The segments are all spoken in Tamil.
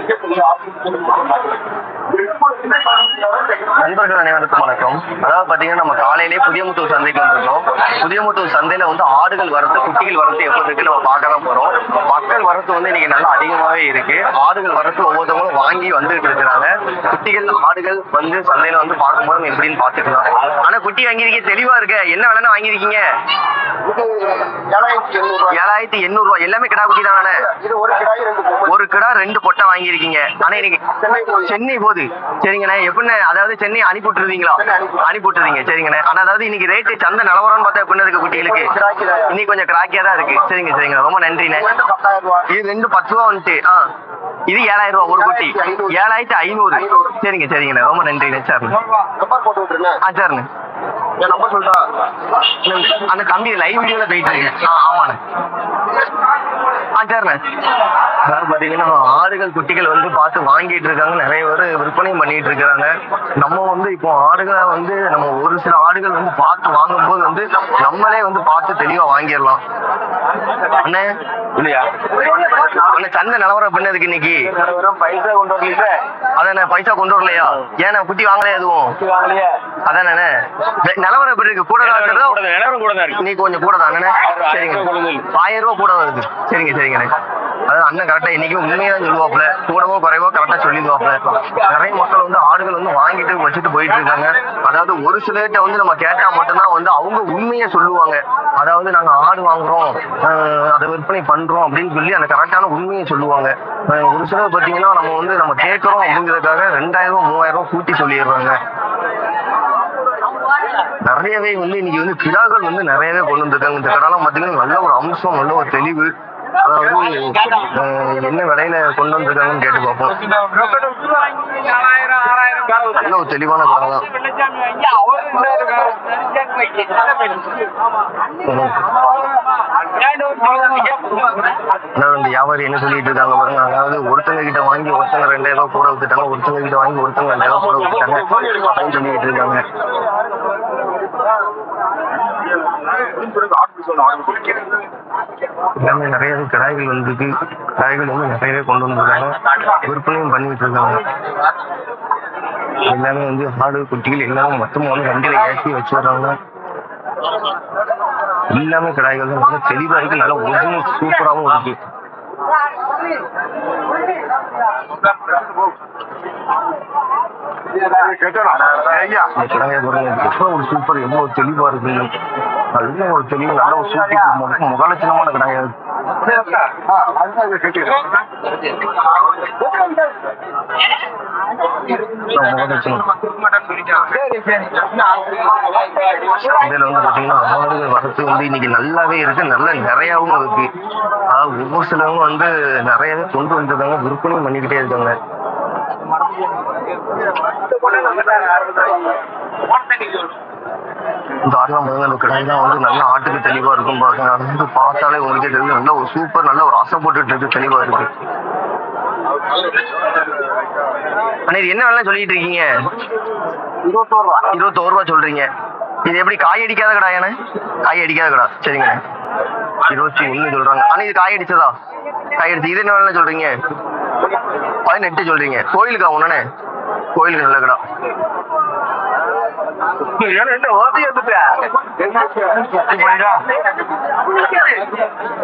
Sadece bunu yapmak için நண்பர்கள் அனைவருக்கும் வணக்கம். அதாவது பாத்தீங்கன்னா நம்ம காலையிலேயே புதியமுத்தூர் சந்தைக்கு வந்திருக்கோம். புதியமுத்தூர் சந்தையில வந்து ஆடுகள் வரத்து குட்டிகள் வரத்து எப்போ இருக்கு நம்ம பார்க்க தான் போறோம். மக்கள் வரத்து வந்து இன்னைக்கு நல்லா அதிகமாவே இருக்கு. ஆடுகள் வரத்து ஒவ்வொருத்தவங்களும் வாங்கி வந்துட்டு இருக்கிறாங்க. குட்டிகள் ஆடுகள் வந்து சந்தையில வந்து பார்க்கும்போது எப்படின்னு பாத்துக்கலாம் ஆனா குட்டி வாங்கியிருக்கீங்க தெளிவா இருக்க. என்ன விலைன்னு வாங்கியிருக்கீங்க? ஏழாயிரத்தி எண்ணூறு ரூபாய். எல்லாமே கிடா குட்டி தானே? ஒரு கிடா ரெண்டு பொட்டை வாங்கியிருக்கீங்க. ஆனா இன்னைக்கு சென்னை போகுது. சரிங்கண்ணே. எப்படிண்ணே? அதாவது சென்னை அனுப்பி விட்டுருவீங்களா சென்னை அனுப்பி- அனுப்பி விட்டுறீங்க சரிங்கண்ணே. ஆனா அதாவது இன்னைக்கு ரேட்டு சந்தை நிலவரம்னு பார்த்தா எப்படி இருக்கு குட்டிகளுக்கு. இன்னைக்கு கொஞ்சம் கிராக்கியா தான் இருக்கு. சரிங்க சரிங்க. ரொம்ப நன்றிண்ணே. இது ரெண்டு பத்து ரூபா வந்துட்டு. ஆ. இது ஏழாயிரம் ரூபா ஒரு குட்டி. ஏழாயிரத்தி ஐநூறு. சரிங்க சரிங்கண்ணே. ரொம்ப நன்றிண்ணே. சரிண்ணே விட்டுருங்க ஆ சரிண்ணே. என் நம்பர் சொல்லிட்டா அந்த கம்பி லைவ் வீடியோல போயிட்டு இருக்கு ஆ ஆமாண்ணே. அதாவது பாத்தீங்கன்னா ஆடுகள் குட்டிகள் வந்து பார்த்து வாங்கிட்டு இருக்காங்க. நிறைய பேர் விற்பனையும் பண்ணிட்டு இருக்காங்க நம்ம வந்து இப்போ ஆடுகளை வந்து நம்ம ஒரு சில ஆடுகள் வந்து பார்த்து வாங்கும்போது வந்து நம்மளே வந்து பார்த்து தெளிவா வாங்கிடலாம். அண்ணே? இல்லையா? அண்ணே சந்தை நிலவரம் பண்ணதுக்கு இன்னைக்கு? பைசா கொண்டு வரலீங்க அதானே பைசா கொண்டு வரலையா? ஏன்னா குட்டி வாங்கலையா எதுவும்? வாங்கலையே. அதானே? நிலவரம் எப்படி இருக்கு? கூட நிலவரம் கூட தான் இருக்கு. நீ கொஞ்சம் கூட தானே சரிங்க. ஆயிரம் ரூபாய் கூட வருது சரிங்க சரிங்கண்ணே. அதாவது அண்ணன் கரெக்டா இன்னைக்கும் உண்மையா சொல்லுவாப்ல கூடவோ குறைவோ கரெக்டா சொல்லிடுவாப்ல நிறைய மக்கள் வந்து ஆடுகள் வந்து வாங்கிட்டு வச்சுட்டு போயிட்டு இருக்காங்க. அதாவது ஒரு சிலர்கிட்ட வந்து நம்ம கேட்டா மட்டும்தான் வந்து அவங்க உண்மையை சொல்லுவாங்க. அதாவது நாங்க ஆடு வாங்குறோம் அதை விற்பனை பண்றோம் அப்படின்னு சொல்லி அந்த கரெக்டான உண்மையை சொல்லுவாங்க. ஒரு சிலர் பாத்தீங்கன்னா நம்ம வந்து நம்ம கேட்கறோம் அப்படிங்கிறதுக்காக ரெண்டாயிரம் ரூபாய் மூவாயிரம் ரூபாய் கூட்டி சொல்லிடுறாங்க. நிறையவே வந்து இன்னைக்கு வந்து கிடாக்கள் வந்து நிறையவே கொண்டு வந்திருக்காங்க. இந்த கடலாம் பாத்தீங்கன்னா நல்ல ஒரு அம்சம் நல்ல ஒரு தெளிவு. அதாவது என்ன விலையில கொண்டு வந்திருக்காங்கன்னு கேட்டு பார்ப்போம். நல்ல ஒரு தெளிவான கடை தான். இந்த வியாபாரி என்ன சொல்லிட்டு இருக்காங்க பாருங்க. அதாவது ஒருத்தங்க கிட்ட வாங்கி ஒருத்தங்க ரெண்டாயிரம் ரூபாய் கூட வித்துட்டாங்க ஒருத்தங்க கிட்ட வாங்கி ஒருத்தங்க ரெண்டாயிரம் ரூபாய் கூட வித்துட்டாங்க அப்படின்னு சொல்லிட்டு இருக்காங்க. எல்லாமே நிறைய கடாய்கள் வந்துருக்கு. கடாய்கள் வந்து நிறையவே கொண்டு வந்திருக்காங்க. விற்பனையும் பண்ணிட்டு இருக்காங்க. எல்லாமே வந்து ஆடு குட்டிகள் எல்லாமே மொத்தமா வந்து வண்டியில ஏற்றி வச்சுடுறாங்க. எல்லாமே கடாய்கள் தான். நல்லா தெளிவாக இருக்கு. நல்லா ஒன்றும் சூப்பராகவும் இருக்கு இந்த கடாயை பாருங்க எவ்வளவு ஒரு சூப்பர் எவ்வளவு தெளிவா இருக்கு நல்ல ஒரு தெளிவு நல்ல ஒரு சூப்பர் முகலட்சணமான கடாயா இருக்கு இதுல வந்து பாத்தீங்கன்னா ஆடுகள் வரத்து வந்து இன்னைக்கு நல்லாவே இருக்கு நல்லா நிறையாவும் இருக்கு அதாவது ஒவ்வொரு சிலவங்க வந்து நிறையவே கொண்டு வந்திருக்காங்க விற்பனையும் பண்ணிக்கிட்டே இருக்காங்க இந்த ஆடுலாம் பாருங்க அந்த வந்து நல்ல ஆட்டுக்கு தெளிவா இருக்கும். பாருங்க அது வந்து பார்த்தாலே உங்களுக்கே தெரியும் நல்ல ஒரு சூப்பர் நல்ல ஒரு ஆசை போட்டுட்டு இருக்கு தெளிவா இருக்கு அண்ணா இது என்ன வேலை சொல்லிட்டு இருக்கீங்க? இருபத்தோரு ரூபா. இருபத்தோரு ரூபா சொல்றீங்க. இது எப்படி காய் அடிக்காத கடாயாண்ணே காய் அடிக்காத கடா. சரிங்கண்ணே இருபத்தி ஒண்ணு சொல்றாங்க. ஆனா இது காய் அடிச்சதா? காய் அடிச்சு இது என்ன வேலை சொல்றீங்க? பதினெட்டு சொல்றீங்க. கோயிலுக்கா ஒண்ணே கோயிலுக்கு நல்ல கடா.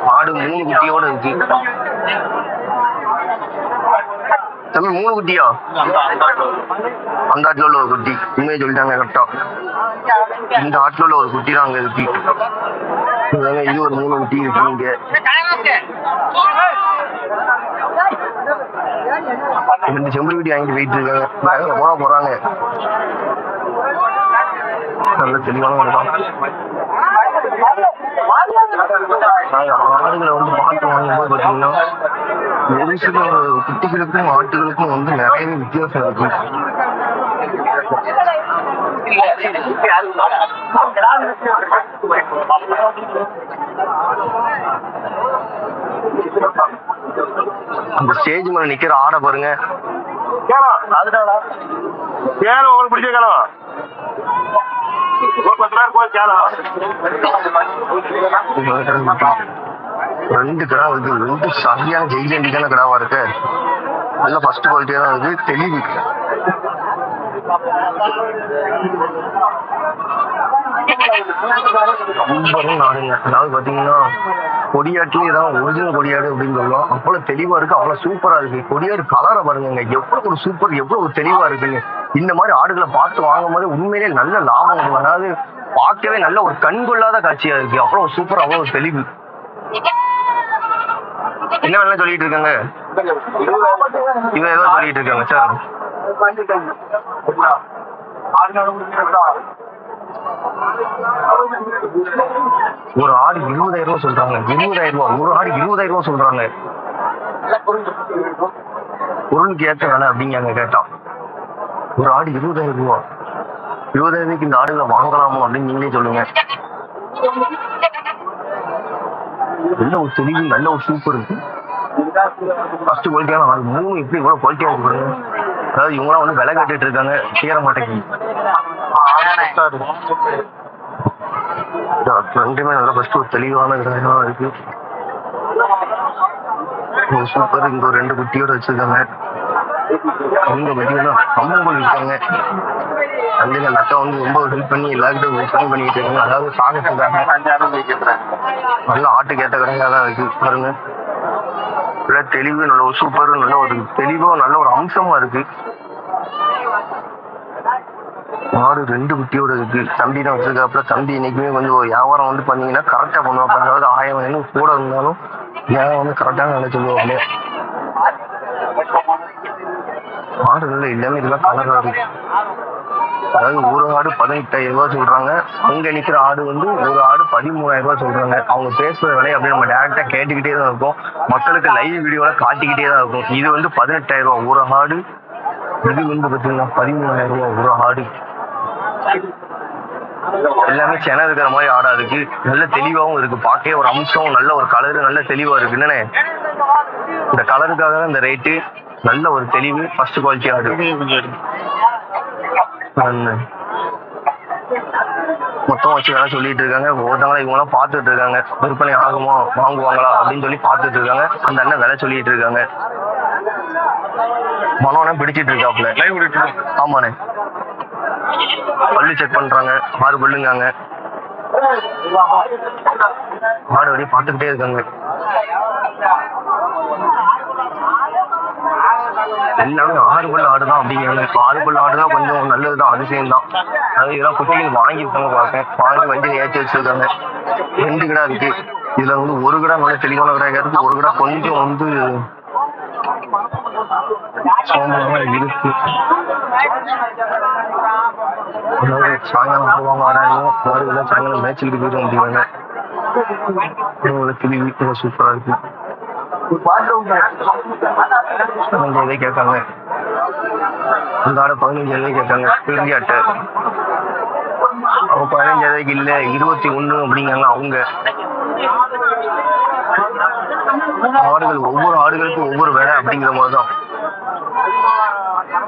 மாடு மூணு குட்டியோட இருக்கு. தம்பி மூணு குட்டியா? அந்த ஆட்டில் உள்ள ஒரு குட்டி. உண்மையை சொல்லிட்டாங்க கரெக்டா இந்த ஆட்டில் உள்ள ஒரு குட்டி தான் அங்க இருக்கு. இது ஒரு மூணு குட்டி இருக்கு இங்க. ரெண்டு செம்பு குட்டி வாங்கிட்டு போயிட்டு இருக்காங்க. வேக போக போறாங்க. நல்ல தெளிவான ஒரு தான் ஆடுகளை வந்து பார்த்து வாங்கும்போது பாத்தீங்கன்னா ஒரு சில குட்டிகளுக்கும் ஆட்டுகளுக்கும் வந்து நிறைய வித்தியாசம் இருக்கு அந்த ஸ்டேஜ் மேல நிக்கிற ஆடை பாருங்க. கேளு உங்களுக்கு பிடிச்ச கேளு. ரெண்டு கடா இருக்கு. ரெண்டு சரியான ஜெயிலண்டிக்கான கடாவா இருக்கு. நல்ல ஃபர்ஸ்ட் குவாலிட்டியா தான் இருக்கு. தெளிவு. ரொம்ப நாடுங்க அதாவது பாத்தீங்கன்னா கொடியாட்டிலே தான் ஒரிஜினல் கொடியாடு அப்படின்னு சொல்லுவோம் அவ்வளவு தெளிவா இருக்கு. அவ்வளவு சூப்பரா இருக்கு. கொடியாடு கலரை பாருங்க. எவ்வளவு ஒரு சூப்பர் எவ்வளவு தெளிவா இருக்குன்னு. இந்த மாதிரி ஆடுகளை பார்த்து வாங்கும் போது உண்மையிலே நல்ல லாபம் அதாவது பார்க்கவே நல்ல ஒரு கண்கொள்ளாத காட்சியா இருக்கு. அவ்வளவு சூப்பர் அவ்வளவு தெளிவு. என்ன வேணா சொல்லிட்டு இருக்காங்க? இவன் ஏதோ சொல்லிட்டு இருக்காங்க. சார். ஒரு ஆடு இருபதாயிரம் ரூபாய் சொல்றாங்க. இருபதாயிரம் ரூபாய். ஒரு ஆடு இருபதாயிரம் ரூபாய் சொல்றாங்க. பொருளுக்கு ஏற்ற வேலை அப்படிங்க கேட்டான் ஒரு ஆடு இருபதாயிரம் ரூபா. இருபதாயிரம் ரூபாய்க்கு இந்த ஆடுகளை வாங்கலாமோ அப்படின்னு நீங்களே சொல்லுங்க. நல்ல ஒரு தெளிவு நல்ல ஒரு சூப்பர் இருக்கு. ஃபர்ஸ்ட் குவாலிட்டியான ஆடு. மூணு எப்படி இவ்வளவு குவாலிட்டியா இருக்கு அதாவது இவங்களாம் வந்து விலை கட்டிட்டு இருக்காங்க. சேர மாட்டேங்குது. ரெண்டுமே நல்லா ஃபர்ஸ்ட் ஒரு தெளிவான கிரகம் இருக்கு. ஒரு சூப்பர் இங்க ஒரு ரெண்டு குட்டியோட வச்சிருக்காங்க. இந்த குட்டியோட கம்பங்கள் இருக்காங்க அந்த அக்கா வந்து ரொம்ப ஹெல்ப் பண்ணி எல்லாருக்கிட்டும் ஹெல்ப் பண்ணிட்டு இருக்காங்க. அதாவது சாகத்துக்காக நல்ல ஆட்டுக்கு ஏற்ற கடையாக தான் இருக்கு. பாருங்க. நல்ல தெளிவு நல்ல ஒரு சூப்பர் நல்ல ஒரு தெளிவா நல்ல ஒரு அம்சமா இருக்கு. மாடு ரெண்டு குட்டியோட இருக்கு. தம்பி தான் வச்சிருக்காப்புல. தம்பி இன்னைக்குமே கொஞ்சம் வியாபாரம் வந்து பண்ணீங்கன்னா கரெக்டா பண்ணுவாங்க அதாவது ஆயிரம் கூட இருந்தாலும் ஏன் வந்து கரெக்டான வேலை சொல்லுவாங்க எல்லாமே இதெல்லாம் கலரா இருக்கு அதாவது ஒரு ஆடு பதினெட்டாயிரம் ரூபாய் சொல்றாங்க. அங்க நிக்கிற ஆடு வந்து ஒரு ஆடு பதிமூணாயிரம் ரூபாய் சொல்றாங்க. அவங்க பேசுற விலையை அப்படியே நம்ம டேரக்டா கேட்டுக்கிட்டே தான் இருக்கும். மக்களுக்கு லைவ் வீடியோல காட்டிக்கிட்டே தான் இருக்கும். இது வந்து பதினெட்டாயிரம் ரூபாய் ஒரு ஆடு. இது வந்து பாத்தீங்கன்னா பதிமூணாயிரம் ரூபாய் ஒரு ஆடு. எல்லாமே சென இருக்கிற மாதிரி ஆடா இருக்கு. நல்ல தெளிவாகவும் இருக்கு. பார்க்கவே ஒரு அம்சம் நல்ல ஒரு கலரு நல்ல தெளிவா இருக்கு. என்னண்ணே? இந்த கலருக்காக தான் இந்த ரேட்டு நல்ல ஒரு தெளிவு ஃபர்ஸ்ட் குவாலிட்டி ஆடு. மொத்தம் வச்சு வேலை சொல்லிட்டு இருக்காங்க. ஒருத்தவங்களா இவங்களாம் பார்த்துட்டு இருக்காங்க. விற்பனை ஆகுமா வாங்குவாங்களா அப்படின்னு சொல்லி பார்த்துட்டு இருக்காங்க. அந்த அண்ணன் விலை சொல்லிட்டு இருக்காங்க. மனோனே பிடிச்சிட்டு இருக்காப்ல ஆமாண்ணே. பல்லு செக் பண்றாங்க. ஆறு பல்லுங்காங்க. மாடு அப்படியே பார்த்துக்கிட்டே இருக்காங்க. எல்லாமே ஆறு பல் ஆடு தான் அப்படிங்கிறாங்க. ஆறு ஆடு தான் கொஞ்சம் நல்லது தான் அதிசயம் தான் அது இதெல்லாம் குட்டிகள் வாங்கியிருக்காங்க பார்க்கேன் வாங்கி வண்டியில் ஏற்றி வச்சிருக்காங்க. ரெண்டு கிடா இருக்கு. இதுல வந்து ஒரு கிடா நல்ல தெளிவான கிடா இருக்கு. ஒரு கிடா கொஞ்சம் வந்து சோம்பலமா இருக்கு. அதாவது சாயங்காலம் போடுவாங்க வராங்க. மாடுகள் சாயங்காலம் மேய்ச்சலுக்கு போயிட்டு முடிவாங்க சூப்பரா இருக்கு. பதினஞ்சு ரூபாய் கேட்காங்க அந்த ஆடை பதினஞ்சு ரூபாய் கேட்காங்க பெரிய அவங்க பதினஞ்சு ரூபாய்க்கு இல்ல இருபத்தி ஒண்ணு அப்படிங்கிறாங்க அவங்க. ஆடுகள் ஒவ்வொரு ஆடுகளுக்கும் ஒவ்வொரு வேலை அப்படிங்கிற மாதிரி தான்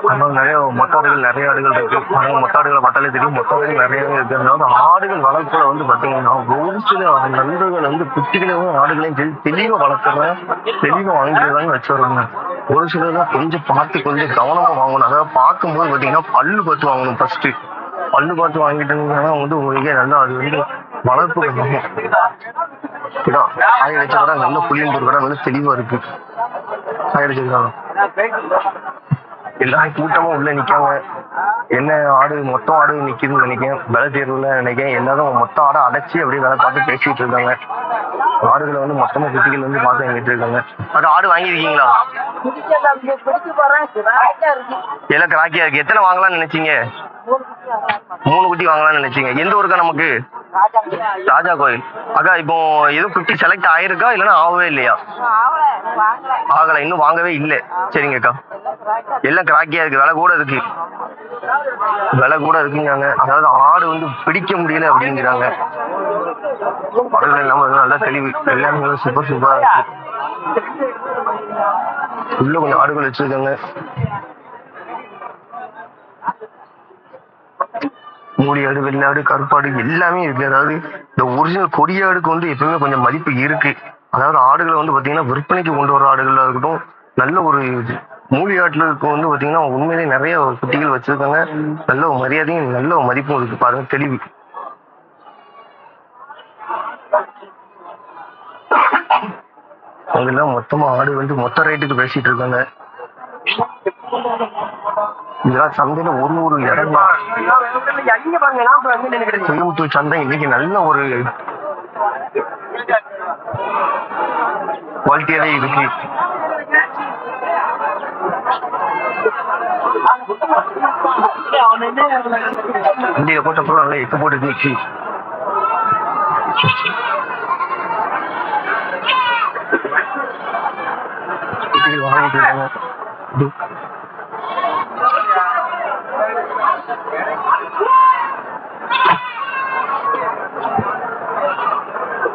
ஆனால் நிறைய மொத்தாடுகள் நிறைய ஆடுகள் இருக்கு. ஆனா மொத்தாடுகளை பார்த்தாலே தெரியும். மொத்தாடுகள் நிறைய இருக்கு. அதாவது ஆடுகள் வளர்ப்புல வந்து பாத்தீங்கன்னா ஒரு சில நண்பர்கள் வந்து குட்டிகளையும் ஆடுகளையும் தெளி- தெளிவா வளர்க்குறேன் தெளிவா வாங்கிடுறாங்க வச்சிடுறாங்க ஒரு சிலர் தான் கொஞ்சம் பார்த்து கொஞ்சம் கவனமா வாங்கணும். அதாவது பார்க்கும்போது பாத்தீங்கன்னா பல்லு பார்த்து வாங்கணும் ஃபர்ஸ்ட் பல்லு பார்த்து வாங்கிட்டீங்கன்னா வந்து உங்களுக்கே நல்லா அது வந்து வளர்ப்பு இதான் காய வச்ச நல்ல புளியம்பூர் கடை நல்ல தெளிவா இருக்கு. காய வச்சிருக்காங்க எல்லா கூட்டமா உள்ள நிக்காங்க. என்ன ஆடு மொத்தம் ஆடு நிக்குதுன்னு நினைக்கிறேன். விலை தேர்வுல நினைக்கிறேன். எல்லாரும் மொத்த ஆடை அடைச்சி அப்படியே வேலை பார்த்து பேசிட்டு இருக்காங்க. ஆடுகளை வந்து மொத்தமா குட்டிகள் வந்து பார்த்து வாங்கிட்டு இருக்காங்க. அது ஆடு வாங்கியிருக்கீங்களா? எல்லாம் கிராக்கியா இருக்கு. எத்தனை வாங்கலாம்னு நினைச்சீங்க? மூணு குட்டி வாங்கலாம்னு நினைச்சீங்க. எந்த ஊருக்கா நமக்கு? ராஜா கோயில். அக்கா இப்போ எதுவும் குட்டி செலக்ட் ஆயிருக்கா? இல்லைன்னா ஆகவே இல்லையா? ஆகல. ஆகலை இன்னும் வாங்கவே இல்லை. சரிங்கக்கா எல்லாம் எல்லாம் கிராக்கியா இருக்கு. விலை கூட இருக்கு. விலை கூட இருக்குங்கிறாங்க. அதாவது ஆடு வந்து பிடிக்க முடியல அப்படிங்கிறாங்க. இல்லாம நல்லா தெளிவு. எல்லாமே சூப்பர் சூப்பரா இருக்கு. உள்ள கொஞ்சம் ஆடுகள் வச்சிருக்காங்க. மூடி ஆடு வெள்ளாடு கருப்பாடு எல்லாமே இருக்கு. அதாவது இந்த ஒரிஜினல் கொடியாடுக்கு வந்து எப்பவுமே கொஞ்சம் மதிப்பு இருக்கு. அதாவது ஆடுகளை வந்து பாத்தீங்கன்னா விற்பனைக்கு கொண்டு வர ஆடுகளா இருக்கட்டும் நல்ல ஒரு மூலி ஆட்டுக்கு வந்து பாத்தீங்கன்னா உண்மையிலேயே நிறைய குட்டிகள் வச்சிருக்காங்க. நல்ல ஒரு மரியாதையும் நல்ல ஒரு மதிப்பும் இருக்கு. பாருங்க தெளிவு. அதெல்லாம் மொத்தமா ஆடு வந்து மொத்த ரேட்டுக்கு பேசிட்டு இருக்காங்க. இதெல்லாம் சந்தையில ஒரு ஒரு இடம் கோயம்புத்தூர் சந்தை இன்னைக்கு நல்ல ஒரு குவாலிட்டியாவே இருக்கு. இந்திய போட்ட பொருள் நல்லா எக்கு போட்டு நிச்சு வாங்கிட்டு இருக்காங்க இது.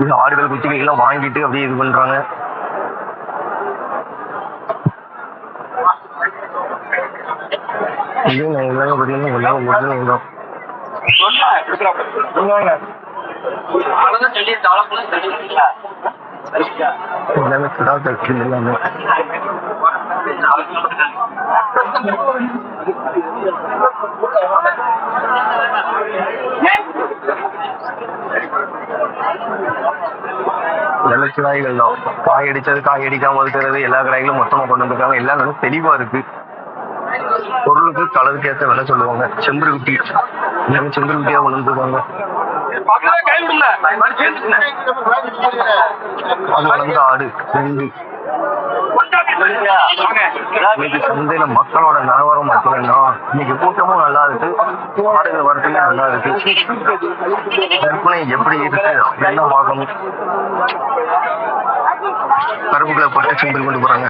இது ஆடுகள் எல்லாம் வாங்கிட்டு அப்படியே இது பண்றாங்க. இது எல்லாமே பார்த்தீங்கன்னா எல்லாம் ஒரிஜினல் தான் எல்லாமே கிடா கட்டு எல்லாமே நல்ல கிடாய்கள் தான். காய் அடிச்சது காய் அடிக்காம இருக்கிறது எல்லா கடாய்களும் மொத்தமா கொண்டு வந்திருக்காங்க. எல்லாம் நல்லா தெளிவா இருக்கு. பொருளுக்கு கலருக்கு ஏற்ற விலை சொல்லுவாங்க. செம்பரு குட்டி எல்லாமே செம்பரு குட்டியா கொண்டு வந்திருக்காங்க. அது வளர்ந்த ஆடு ரெண்டு. இன்னைக்கு சந்தையில மக்களோட நிலவரம் பார்த்தீங்கன்னா இன்னைக்கு கூட்டமும் நல்லா இருக்கு. ஆடுகள் வரத்துமே நல்லா இருக்கு. விற்பனை எப்படி இருக்கு? என்ன பார்க்கணும்? கருப்புகளை பட்டு செம்பல் கொண்டு போறாங்க.